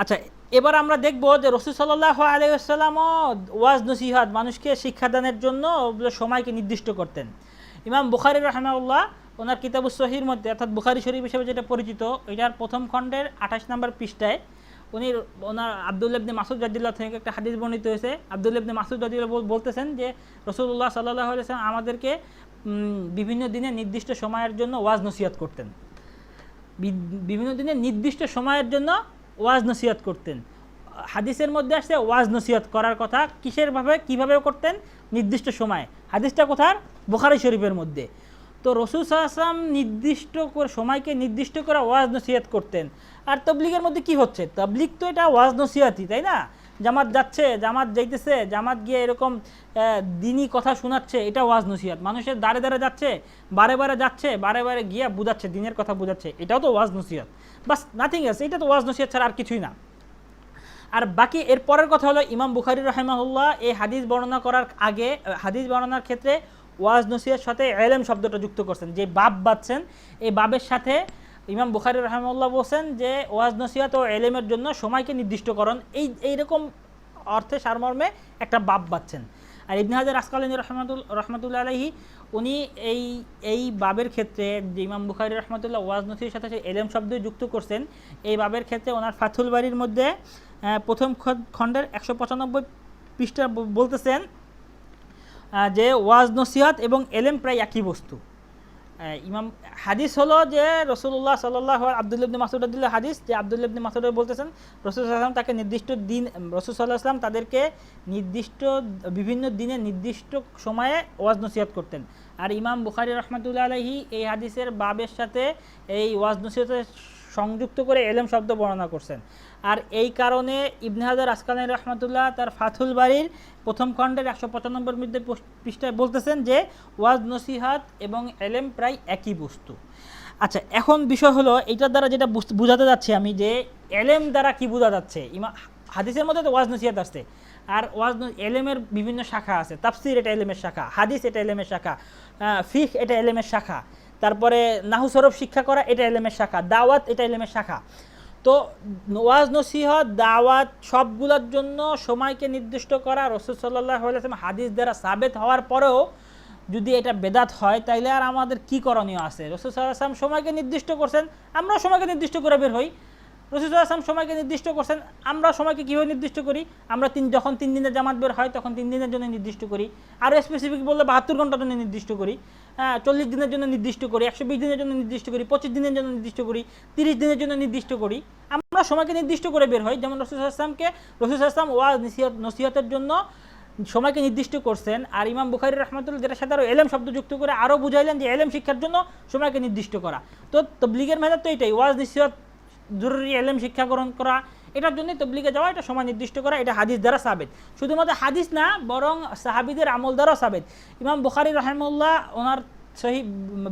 আচ্ছা এবার আমরা দেখব যে রসুল সাল্লাহ আলাইসাল্লামও ওয়াজ, নসিহাত, মানুষকে শিক্ষাদানের জন্য সময়কে নির্দিষ্ট করতেন। ইমাম বুখারি রহমাউল্লাহ ওনার কিতাবুস সহির মধ্যে, অর্থাৎ বুখারি শরীফ হিসেবে যেটা পরিচিত, এটার প্রথম খণ্ডের আঠাশ নম্বর পৃষ্ঠায় উনি ওনার আবদুল্লাবনে মাসুদ রাজিল্লাহ থেকে একটা হাদিস বর্ণিত হয়েছে। আবদুল্লাবনে মাসুদ বল- বলতেছেন যে রসুল্লাহ সাল্লাহ আলাইসাল্লাম আমাদেরকে বিভিন্ন দিনে নির্দিষ্ট সময়ের জন্য ওয়াজ, নসিহাত করতেন। বিভিন্ন দিনে নির্দিষ্ট সময়ের জন্য ওয়াজ নসিহত করতেন। হাদিসের মধ্যে আসছে ওয়াজ নসিহত করার কথা। কিসের ভাবে কীভাবে করতেন? নির্দিষ্ট সময়ে। হাদিসটা কোথার? বুখারি শরীফের মধ্যে। তো রসুল সাহসাম নির্দিষ্ট করে, সময়কে নির্দিষ্ট করে ওয়াজ নসিহত করতেন। আর তবলিগের মধ্যে কি হচ্ছে? তবলিগ তো এটা ওয়াজ নসিহতই, তাই না? জামাত যাচ্ছে, জামাত যাইতেছে, জামাত গিয়ে এরকম দিনই কথা শোনাচ্ছে, এটা ওয়াজ নসিহত। মানুষের দাঁড়ে দাঁড়ে যাচ্ছে, বারে বারে যাচ্ছে, বারে বারে গিয়ে বুঝাচ্ছে, দিনের কথা বুঝাচ্ছে, এটাও তো ওয়াজ নসিহত। বাস নাথিং এস এটা তো ওয়াজ নসিহত ছাড়া আর কিছুই না। আর বাকি এর পরের কথা হলো, ইমাম বুখারি রহেমাহুল্লাহ এই হাদিস বর্ণনা করার আগে হাদিস বর্ণনার ক্ষেত্রে ওয়াজ নসিহার সাথে এলেম শব্দটা যুক্ত করছেন। যে বাপ বাচ্ছেন, এই বাবের সাথে ইমাম বুখারি রহমাল্লাহ বলছেন যে ওয়াজ নসিহাত ও এলেমের জন্য সময়কে নির্দিষ্টকরণ, এই, এইরকম অর্থে সারমর্মে একটা বাপ বাচ্ছেন। আর ইবনে হাজার আসকালীন রহমাতুল রহমতুল্লা আলহি উনি এই এই বাবের ক্ষেত্রে যে ইমাম বুখারি রহমতুল্লাহ ওয়াজ নসির সাথে এলেম শব্দ যুক্ত করছেন, এই বাবের ক্ষেত্রে ওনার ফাথুল বাড়ির মধ্যে প্রথম খণ্ডের একশো পঁচানব্বই পৃষ্ঠা বলতেছেন যে ওয়াজ নসিহাত এবং এলেম প্রায় একই বস্তু। ইমাম, হাদিস হলো যে রসুল্লাহ সাল্লাহ আবদুল্লাবনি মাসুদ আবদুল্লাহ হাদিস যে আবদুল্লাবনি মাসুদ বলতেছেন, রসুল সাল্লাম তাকে নির্দিষ্ট দিন, রসুল সাল্লাহ আসলাম তাদেরকে নির্দিষ্ট, বিভিন্ন দিনে নির্দিষ্ট সময়ে ওয়াজ নসিহত করতেন। আর ইমাম বুখারি রহমতুল্লা আলহি এই হাদিসের বাবের সাথে এই ওয়াজ নসিহতের সংযুক্ত করে এলেম শব্দ বর্ণনা করছেন। আর এই কারণে ইবনে হাজার আসকালান রহমতুল্লাহ তার ফাথুল বাড়ির প্রথম খণ্ডের একশো পঁচানব্বই মধ্যে পৃষ্ঠায় বলতেছেন যে, ওয়াজ, নসিহাত এবং এলেম প্রায় একই বস্তু। আচ্ছা এখন বিষয় হলো এটার দ্বারা যেটা বুঝ- বুঝাতে যাচ্ছি আমি যে এলেম দ্বারা কি বোঝা যাচ্ছে? ইমা হাদিসের মধ্যে তো ওয়াজ, নসিহাত আসছে। আর ওয়াজ এলেমের বিভিন্ন শাখা আছে। তাফসির এটা এলেমের শাখা, হাদিস এটা এলেমের শাখা ফিখ এটা এলেমের শাখা। তারপরে নাহু সরফ শিক্ষা করা, এটা এলেমের শাখা। দাওয়াত, এটা এলেমের শাখা। তো ওয়াজ নসিহত, দাওয়াত সবগুলোর জন্য সময়কে নির্দিষ্ট করা, রসুল সাল্লাহ আলাইসলাম হাদিস দ্বারা সাবেত হওয়ার পরেও যদি এটা বেদাত হয়, তাইলে আর আমাদের কি করণীয় আছে? রসুল সাল্লাহ আসলাম সময়কে নির্দিষ্ট করছেন, আমরাও সময়কে নির্দিষ্ট করে বের হই। রসুল আসলাম সময়কে নির্দিষ্ট করছেন, আমরা সময়কে কীভাবে নির্দিষ্ট করি? আমরা তিন, যখন তিন দিনের জামাত বের হয়, তখন তিন দিনের জন্য নির্দিষ্ট করি। আরও স্পেসিফিক বললে বাহাত্তর ঘণ্টার জন্য নির্দিষ্ট করি। হ্যাঁ চল্লিশ দিনের জন্য নির্দিষ্ট করি, একশো বিশ দিনের জন্য নির্দিষ্ট করি, পঁচিশ দিনের জন্য নির্দিষ্ট করি, তিরিশ দিনের জন্য নির্দিষ্ট করি। আমরা সময়কে নির্দিষ্ট করে বের হই। যেমন রসুল আসলামকে রসুল আসলাম ওয়া নসিহত, নসিহতের জন্য সময়কে নির্দিষ্ট করছেন। আর ইমাম বুখারি রহমতুল্লাহ যেটা সাথে আরও এলেম শব্দ যুক্ত করে আরও বুঝাইলেন যে এলেম শিক্ষার জন্য সময়কে নির্দিষ্ট করা। তো তবলিগের মেধার তো এটাই, ওয়াজ, নসিহত, জরুরি এলেম শিক্ষা গ্রহণ করা এটার জন্যই তবলিগে যাওয়া, এটা সময় নির্দিষ্ট করা, এটা হাদিস দ্বারা সাবেদ শুধুমাত্র হাদিস না, বরং সাহাবিদের আমল দ্বারাও সাবেদ ইমাম বুখারি রহমুল্লাহ ওনার সহি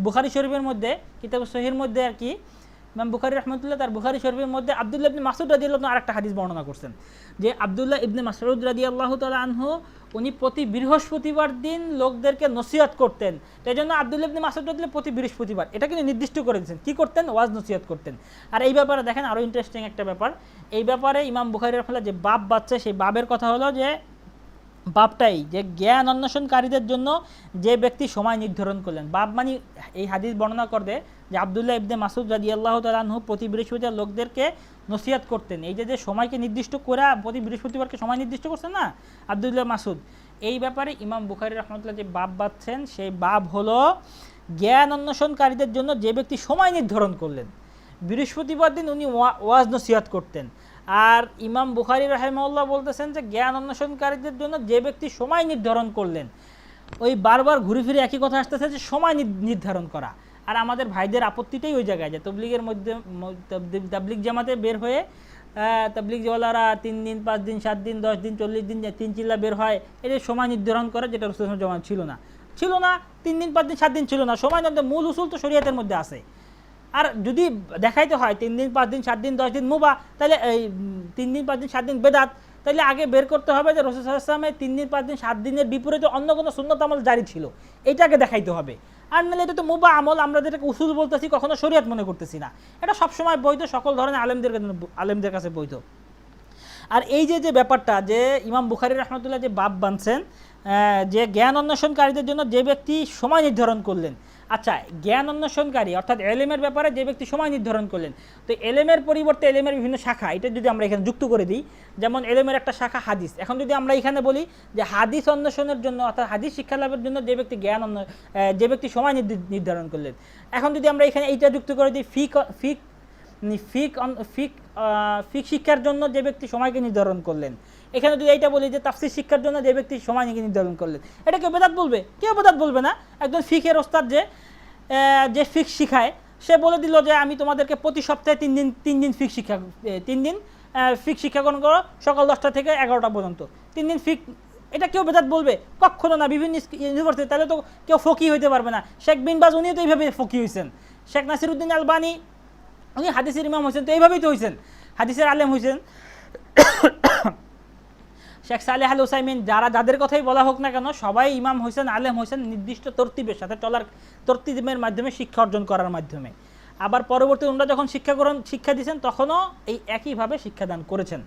বুখারি শরীফের মধ্যে কিতাব সহির মধ্যে আর কি ইমাম বুখারি রহমতুল্লাহ তার বুখারি শরীফের মধ্যে আবদুল্লাহ ইবনে মাসুদ রাজি আল্লাহ আরেকটা হাদিস বর্ণনা করছেন যে আবদুল্লাহ ইবনে মাসুদ রাজি আল্লাহ তালা আনহু, উনি প্রতি বৃহস্পতিবার দিন লোকদেরকে নসিহত করতেন। তাই জন্য আবদুল্লাহ ইবনে মাসুদ রাজি প্রতি বৃহস্পতিবার। এটা কিন্তু নির্দিষ্ট করে দিয়েছেন। কী করতেন? ওয়াজ নসিহত করতেন। আর এই ব্যাপারে দেখেন আরও ইন্টারেস্টিং একটা ব্যাপার। এই ব্যাপারে ইমাম বুখারি রহমতুল্লাহ যে বাপ বাচ্চা, সেই বাবের কথা হলো যে বাপটাই যে জ্ঞান অন্বেষণকারীদের জন্য যে ব্যক্তি সময় নির্ধারণ করলেন। বাপ মানে এই হাদিস বর্ণনা করবে যে আবদুল্লাহ ইবনে মাসুদ রাজি আল্লাহ তালাহু প্রতি বৃহস্পতিবার লোকদেরকে নসিহাত করতেন। এই যে যে সময়কে নির্দিষ্ট করে প্রতি বৃহস্পতিবারকে সময় নির্দিষ্ট করছেন না? আবদুল্লাহ মাসুদ এই ব্যাপারে ইমাম বুখারি রহমতুল্লাহ যে বাপ বাচ্ছেন সেই বাপ হলো জ্ঞান অন্বেষণকারীদের জন্য যে ব্যক্তি সময় নির্ধারণ করলেন। বৃহস্পতিবার দিন উনি ওয়া- ওয়াজ নসিহাত করতেন। আর ইমাম বুখারি রাহেমাল্লাহ বলতেছেন যে জ্ঞান অন্বেষণকারীদের জন্য যে ব্যক্তি সময় নির্ধারণ করলেন, ওই বারবার ঘুরে ফিরে একই কথা আসতেছে যে সময় নির্ধারণ করা। আর আমাদের ভাইদের আপত্তিটাই ওই জায়গায় যে তবলিগের মধ্যে তাবলিগ- জামাতে বের হয়ে তাবলিগ জওয়ালারা তিন দিন, পাঁচ দিন, সাত দিন, দশ দিন, চল্লিশ দিন তিন চিল্লা বের হয়, এটা সময় নির্ধারণ করে যেটা রসুল জমা ছিল না। ছিল না, তিন দিন, পাঁচ দিন, সাত দিন ছিল না। সময় মূল উসুল তো শরীয়তের মধ্যে আছে। আর যদি দেখাইতে হয় তিন দিন, পাঁচ দিন, সাত দিন, দশ দিন মুবা, তাহলে এই তিন দিন, পাঁচ দিন, সাত দিন বেদাত, তাহলে আগে বের করতে হবে যে রসুল আসলামের তিন দিন, পাঁচ দিন, সাত দিনের বিপরীতে অন্য কোনো সুন্নত আমল জারি ছিল। এটাকে দেখাইতে হবে। আর নাহলে এটা তো মুবা আমল, আমরা যেটাকে উসুল বলতেছি, কখনো শরীয়ত মনে করতেছি না। এটা সবসময় বৈধ, সকল ধরনের আলেমদের আলেমদের কাছে বৈধ। আর এই যে যে ব্যাপারটা যে ইমাম বুখারি রহমতুল্লাহ যে বাপ বানছেন যে জ্ঞান অন্বেষণকারীদের জন্য যে ব্যক্তি সময় নির্ধারণ করলেন আচ্ছা জ্ঞান অন্বেষণকারী, অর্থাৎ এলেমের ব্যাপারে যে ব্যক্তি সময় নির্ধারণ করলেন, তো এলেমের পরিবর্তে এলেমের বিভিন্ন শাখা, এটা যদি আমরা এখানে যুক্ত করে দিই, যেমন এলেমের একটা শাখা হাদিস। এখন যদি আমরা এখানে বলি যে হাদিস অন্বেষণের জন্য, অর্থাৎ হাদিস শিক্ষা লাভের জন্য যে ব্যক্তি জ্ঞান যে ব্যক্তি সময় নির্ধারণ করলেন। এখন যদি আমরা এখানে এইটা যুক্ত করে দিই, ফিক ফিক ফিক ফিক ফিক শিক্ষার জন্য যে ব্যক্তি সময়কে নির্ধারণ করলেন। এখানে যদি এইটা বলি যে তাফসির শিক্ষার জন্য যে ব্যক্তি সময়কে নির্ধারণ করলেন, এটা কেউ বেদাত বলবে? কেউ বেদাত বলবে না। একজন ফিকের ওস্তাদ যে যে ফিক শিখায়, সে বলে দিল যে, আমি তোমাদেরকে প্রতি সপ্তাহে তিন দিন তিন দিন ফিক শিক্ষা তিন দিন ফিক শিক্ষা গ্রহণ করো সকাল দশটা থেকে এগারোটা পর্যন্ত। তিন দিন ফিক, এটা কেউ বেদাত বলবে? কখনো না। বিভিন্ন ইউনিভার্সিটি, তাহলে তো কেউ ফকি হইতে পারবে না। শেখ বিন বাজ উনিও তো এইভাবে ফকি হয়েছেন শেখ নাসিরুদ্দিন আলবানী উনি হাদিসের ইমাম হয়েছেন তো এইভাবেই তো হয়েছেন হাদিসের আলেম হয়েছেন শেখ সালেহ আল হুসাইমিন যারা যাদের কথাই বলা হোক না কেন, সবাই ইমাম হোসেন আলেম হোসেন নির্দিষ্ট তর্তিবের সাথে চলার, তর্তিবের মাধ্যমে শিক্ষা অর্জন করার মাধ্যমে। আবার পরবর্তী ওনারা যখন শিক্ষা গ্রহণ, শিক্ষা দিয়েছেন, তখনও এই একইভাবে শিক্ষাদান করেছেন।